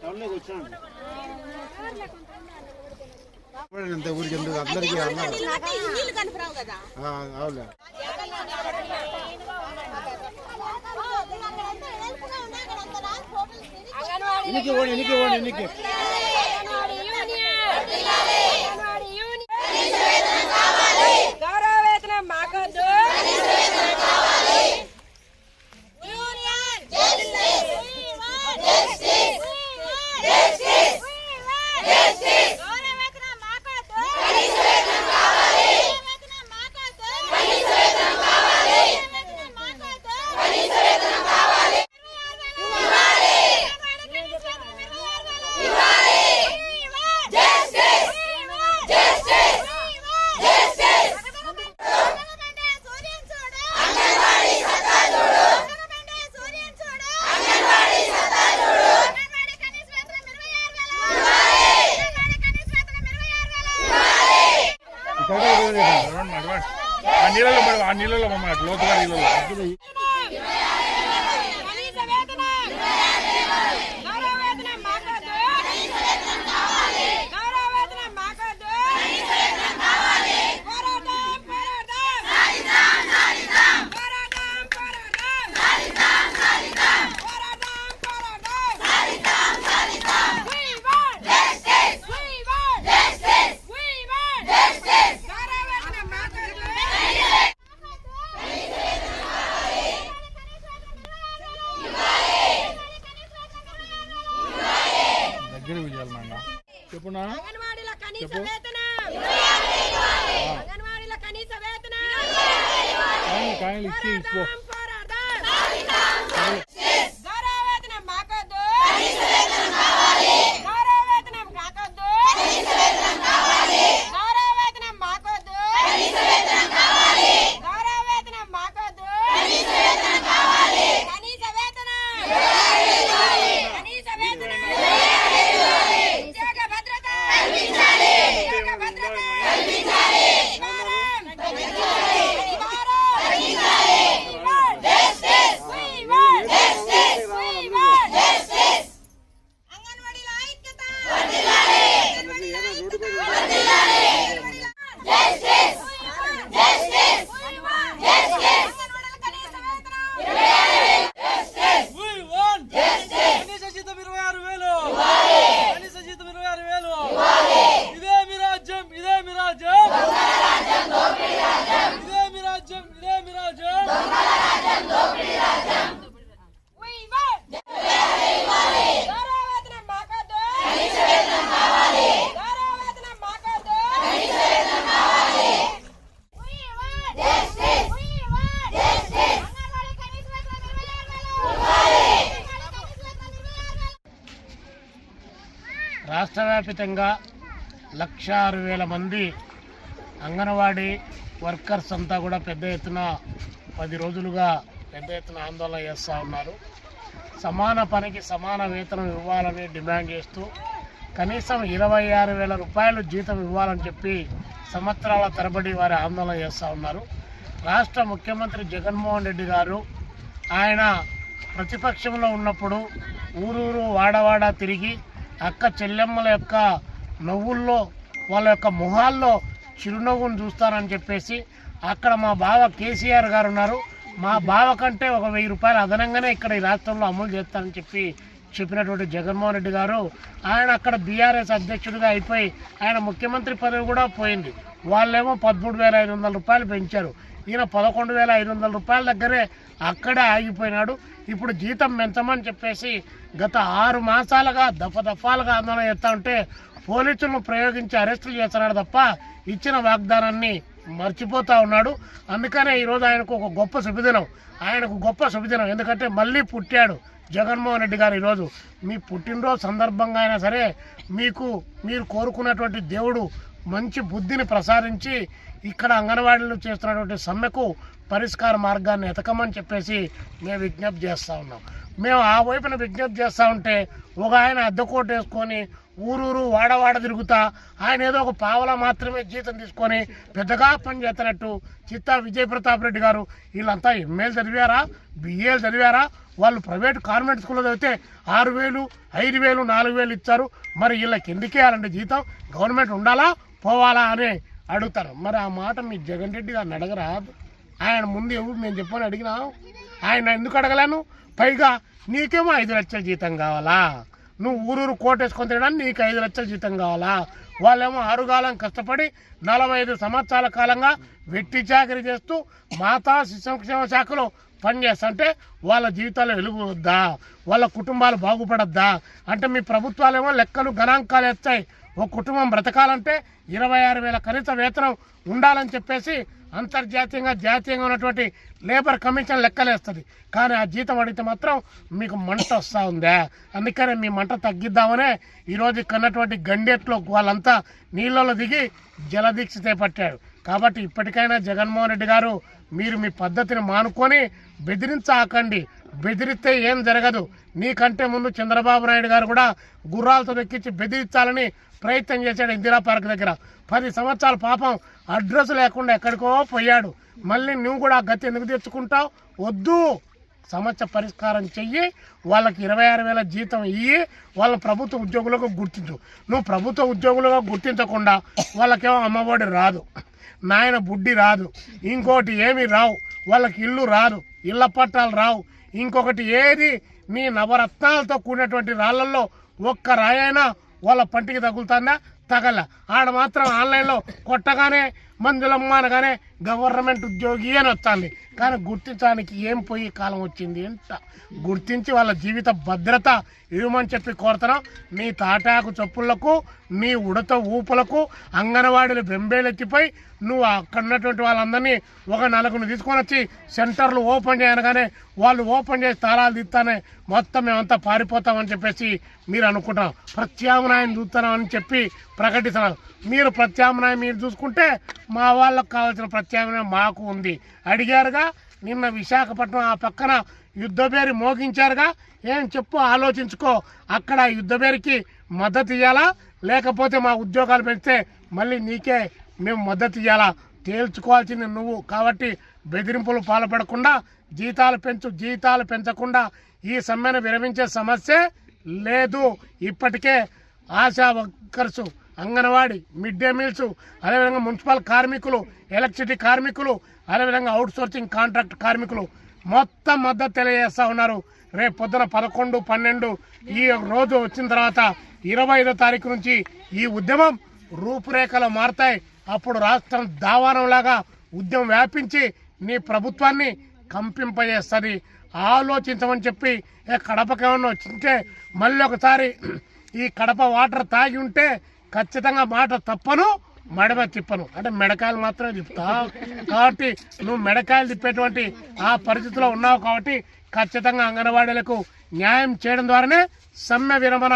టౌన్లోకి వచ్చాను అంత ఊరికి ఎందుకు అందరికీ అన్నారు నీళ్ళు కనిపరావు కదా ఆ, అవునులే నీళ్ళలో పడి ఆ నీళ్ళలో మమ్మల్ని అట్లా లోతుగా నీళ్ళలో. Smiley Cheeks. రాష్ట్రవ్యాప్తంగా లక్ష ఆరు వేల మంది అంగన్వాడీ వర్కర్స్ అంతా కూడా పెద్ద ఎత్తున పది రోజులుగా పెద్ద ఎత్తున ఆందోళన చేస్తూ ఉన్నారు. సమాన పనికి సమాన వేతనం ఇవ్వాలని డిమాండ్ చేస్తూ కనీసం ఇరవై ఆరు వేల రూపాయలు జీతం ఇవ్వాలని చెప్పి సంవత్సరాల తరబడి వారి ఆందోళన చేస్తూ ఉన్నారు. రాష్ట్ర ముఖ్యమంత్రి జగన్మోహన్ రెడ్డి గారు ఆయన ప్రతిపక్షంలో ఉన్నప్పుడు ఊరూరు వాడవాడ తిరిగి అక్క చెల్లెమ్మల యొక్క నవ్వుల్లో వాళ్ళ యొక్క మొహాల్లో చిరునవ్వును చూస్తానని చెప్పేసి అక్కడ మా బావ కేసీఆర్ గారు ఉన్నారు. మా బావ కంటే ఒక వెయ్యి రూపాయలు అదనంగానే ఇక్కడ ఈ రాష్ట్రంలో అమలు చేస్తానని చెప్పి చెప్పినటువంటి జగన్మోహన్ రెడ్డి గారు. ఆయన అక్కడ బీఆర్ఎస్ అధ్యక్షుడిగా అయిపోయి ఆయన ముఖ్యమంత్రి పదవి కూడా పోయింది. వాళ్ళేమో పదమూడు వేల ఐదు వందల రూపాయలు పెంచారు. ఈయన పదకొండు వేల ఐదు వందల రూపాయల దగ్గరే అక్కడే ఆగిపోయినాడు. ఇప్పుడు జీతం పెంచమని చెప్పేసి గత ఆరు మాసాలుగా దఫ దఫాలుగా ఆందోళన చేస్తూ ఉంటే పోలీసులను ప్రయోగించి అరెస్టులు చేస్తున్నాడు తప్ప ఇచ్చిన వాగ్దానాన్ని మర్చిపోతా ఉన్నాడు. అందుకనే ఈరోజు ఆయనకు ఒక గొప్ప శుభదినం. ఆయనకు గొప్ప శుభదినం. ఎందుకంటే మళ్ళీ పుట్టాడు జగన్మోహన్ రెడ్డి గారు ఈరోజు. మీ పుట్టినరోజు సందర్భంగా అయినా సరే మీకు మీరు కోరుకున్నటువంటి దేవుడు మంచి బుద్ధిని ప్రసారించి ఇక్కడ అంగన్వాడీలు చేస్తున్నటువంటి సమ్మెకు పరిష్కార మార్గాన్ని ఎతకమని చెప్పేసి మేము విజ్ఞప్తి చేస్తూ ఉన్నాం. మేము ఆ వైపున విజ్ఞప్తి చేస్తూ ఉంటే ఒక ఆయన అద్దెకోట వేసుకొని ఊరూరు వాడవాడ తిరుగుతా ఆయన ఏదో ఒక పావలా మాత్రమే జీతం తీసుకొని పెద్దగా పని చేస్తున్నట్టు చిత్తా విజయ్ ప్రతాప్ రెడ్డి గారు వీళ్ళంతా ఎంఏలు చదివారా బిఏలు చదివారా? వాళ్ళు ప్రైవేట్ కాన్వెంట్ స్కూల్లో చదివితే ఆరు వేలు ఐదు వేలు నాలుగు వేలు ఇచ్చారు. మరి వీళ్ళకి ఎందుకు ఇవ్వాలంటే జీతం? గవర్నమెంట్ ఉండాలా? పోవాలా అని అడుగుతారు. మరి ఆ మాట మీ జగన్ రెడ్డి గారిని అడగరాదు ఆయన ముందు ఎవరు నేను చెప్పని అడిగినా? ఆయన ఎందుకు అడగలేను? పైగా నీకేమో ఐదు లక్షల జీతం కావాలా? నువ్వు ఊరూరు కోటేసుకొని తినడానికి నీకు ఐదు లక్షల జీతం కావాలా? వాళ్ళేమో ఆరుగాలం కష్టపడి నలభై ఐదు సంవత్సరాల కాలంగా వెట్టి చాకరీ చేస్తూ మాతా శిశు సంక్షేమ శాఖలో పనిచేస్తుంటే వాళ్ళ జీవితాలు వెలుగుద్దా వాళ్ళ కుటుంబాలు బాగుపడద్దా? అంటే మీ ప్రభుత్వాలేమో లెక్కలు గణాంకాలు ఎత్తాయి ఒక కుటుంబం బ్రతకాలంటే ఇరవై ఆరు వేల కనీస వేతనం ఉండాలని చెప్పేసి అంతర్జాతీయంగా జాతీయంగా ఉన్నటువంటి లేబర్ కమిషన్ లెక్కలేస్తుంది. కానీ ఆ జీతం అడిగితే మాత్రం మీకు మంట వస్తూ ఉందా? అందుకనే మీ మంట తగ్గిద్దామనే ఈరోజు కన్నటువంటి గండెట్లో వాళ్ళంతా నీళ్ళలో దిగి జలదీక్ష చేపట్టారు. కాబట్టి ఇప్పటికైనా జగన్మోహన్ రెడ్డి గారు మీరు మీ పద్ధతిని మానుకొని బెదిరించాకండి. బెదిరిస్తే ఏం జరగదు. నీకంటే ముందు చంద్రబాబు నాయుడు గారు కూడా గుర్రాలతో ఎక్కించి బెదిరించాలని ప్రయత్నం చేశాడు ఇందిరా పార్క్ దగ్గర. పది సంవత్సరాల పాపం అడ్రస్ లేకుండా ఎక్కడికో పోయాడు. మళ్ళీ నువ్వు కూడా ఆ గతి ఎందుకు తెచ్చుకుంటావు? వద్దు. సమస్య పరిష్కారం చెయ్యి. వాళ్ళకి ఇరవై ఆరు వేల జీతం ఇయ్యి. వాళ్ళ ప్రభుత్వ ఉద్యోగులకు గుర్తించు. నువ్వు ప్రభుత్వ ఉద్యోగులుగా గుర్తించకుండా వాళ్ళకేమో అమ్మఒడి రాదు. నాయన బుడ్డి రాదు. ఇంకోటి ఏమి రావు. వాళ్ళకి ఇల్లు రాదు. ఇళ్ళ పట్టాలు రావు. ఇంకొకటి ఏది? నీ నవరత్నాలతో కూడినటువంటి రాళ్ళల్లో ఒక్క రాయైనా వాళ్ళ పంటికి తగులుతుందా? తగల. ఆడ మాత్రం ఆన్లైన్లో కొట్టగానే మందులమ్మ అనగానే గవర్నమెంట్ ఉద్యోగి అని వస్తుంది. కానీ గుర్తించడానికి ఏం పోయి కాలం వచ్చింది అంట గుర్తించి వాళ్ళ జీవిత భద్రత ఇవ్వమని చెప్పి కోరుతున్నాం. నీ తాటాకు చొప్పులకు నీ ఉడత ఊపులకు అంగన్వాడీలు బెంబేలెత్తిపోయి నువ్వు అక్కడ ఉన్నటువంటి వాళ్ళందరినీ ఒక నలుగురిని తీసుకొని వచ్చి సెంటర్లు ఓపెన్ చేయనగానే వాళ్ళు ఓపెన్ చేసి తాళాలు తీస్తానే మొత్తం మేమంతా పారిపోతామని చెప్పేసి మీరు అనుకుంటాం ప్రత్యామ్నాయం చూస్తున్నామని చెప్పి ప్రకటిస్తున్నారు మీరు ప్రత్యామ్నాయం మీరు చూసుకుంటే మా వాళ్ళకు కావాల్సిన ప్రత్యామ్నాయం మాకు ఉంది. అడిగారుగా నిన్న విశాఖపట్నం ఆ పక్కన యుద్ధబేరి మోగించారుగా ఏం చెప్పు ఆలోచించుకో. అక్కడ ఆ యుద్ధబేరికి మద్దతు ఇవ్వాలా లేకపోతే మా ఉద్యోగాలు పెంచితే మళ్ళీ నీకే మేము మద్దతు ఇవ్వాలా తేల్చుకోవాల్సింది నువ్వు. కాబట్టి బెదిరింపులు పాల్పడకుండా జీతాలు పెంచు జీతాలు పెంచకుండా ఈ సమ్మెను విరమించే సమస్య లేదు. ఇప్పటికే ASHA workers anganwadi mid day meals అదేవిధంగా మున్సిపల్ కార్మికులు ఎలక్ట్రిసిటీ కార్మికులు అదేవిధంగా అవుట్ సోర్సింగ్ కాంట్రాక్ట్ కార్మికులు మొత్తం మద్దతు తెలియజేస్తూ ఉన్నారు. రేపు పొద్దున పదకొండు పన్నెండు ఈ రోజు వచ్చిన తర్వాత ఇరవై ఐదో తారీఖు నుంచి ఈ ఉద్యమం రూపురేఖలు మారతాయి. అప్పుడు రాష్ట్రం దావానంలాగా ఉద్యమం వ్యాపించి నీ ప్రభుత్వాన్ని కంపింపజేస్తుంది. ఆలోచించమని చెప్పి ఏ కడపకేమన్నా వచ్చింటే మళ్ళీ ఒకసారి ఈ కడప వాటర్ తాగి ఉంటే ఖచ్చితంగా మాట తప్పను మడమ తిప్పను. అంటే మెడకాయలు మాత్రమే తిప్పుతా. కాబట్టి నువ్వు మెడకాయలు తిప్పేటువంటి ఆ పరిస్థితిలో ఉన్నావు కాబట్టి ఖచ్చితంగా అంగన్వాడీలకు న్యాయం చేయడం ద్వారానే సమ్మె విరమణ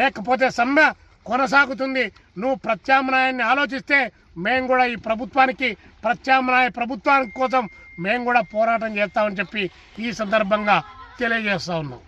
లేకపోతే సమ్మె కొనసాగుతుంది. నువ్వు ప్రత్యామ్నాయాన్ని ఆలోచిస్తే మేము కూడా ఈ ప్రభుత్వానికి ప్రత్యామ్నాయ ప్రభుత్వానికి కోసం మేము కూడా పోరాటం చేస్తామని చెప్పి ఈ సందర్భంగా తెలియజేస్తా ఉన్నాం.